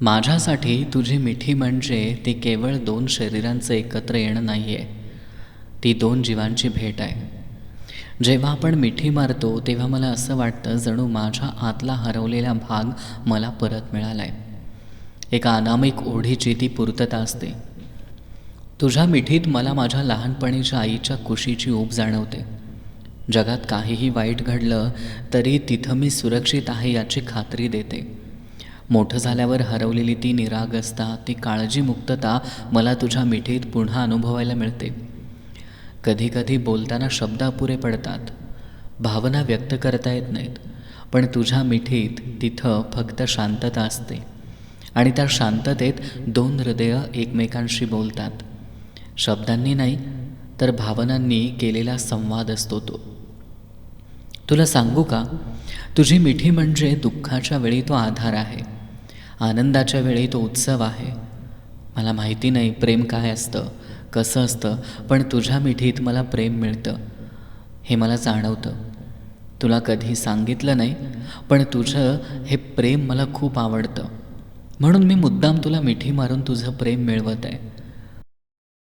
माझ्यासाठी तुझी मिठी म्हणजे ती केवळ दोन शरीरांचं एकत्र येणं नाही आहे ती दोन जीवांची भेट आहे. जेव्हा आपण मिठी मारतो तेव्हा मला असं वाटतं जणू माझ्या आतला हरवलेला भाग मला परत मिळाला आहे एका अनामिक ओढीची ती पूर्तता असते. तुझ्या मिठीत मला माझ्या लहानपणीच्या आईच्या कुशीची ऊब जाणवते. जगात काहीही वाईट घडलं तरी तिथं मी सुरक्षित आहे याची खात्री देते. मोठं झाल्यावर हरवलेली ती निरागसता ती काळजीमुक्तता मला तुझ्या मिठीत पुन्हा अनुभवायला मिळते. कधीकधी बोलताना शब्द अपुरे पडतात. भावना व्यक्त करता येत नाहीत. पण तुझ्या मिठीत तिथं फक्त शांतता असते. आणि त्या शांततेत दोन हृदय एकमेकांशी बोलतात. शब्दांनी नाही तर भावनांनी केलेला संवाद असतो तो. तुला सांगू का? तुझी मिठी म्हणजे दुःखाच्या वेळी तो आधार आहे. आनंदाच्या वेळी तो उत्सव आहे. मला माहिती नाही प्रेम काय असतं कसं असतं पण तुझ्या मिठीत मला प्रेम मिळतं. हे मला जाणवतं. तुला कधी सांगितलं नाही पण तुझं हे प्रेम मला खूप आवडतं. म्हणून मी मुद्दाम तुला मिठी मारून तुझं प्रेम मिळवत आहे.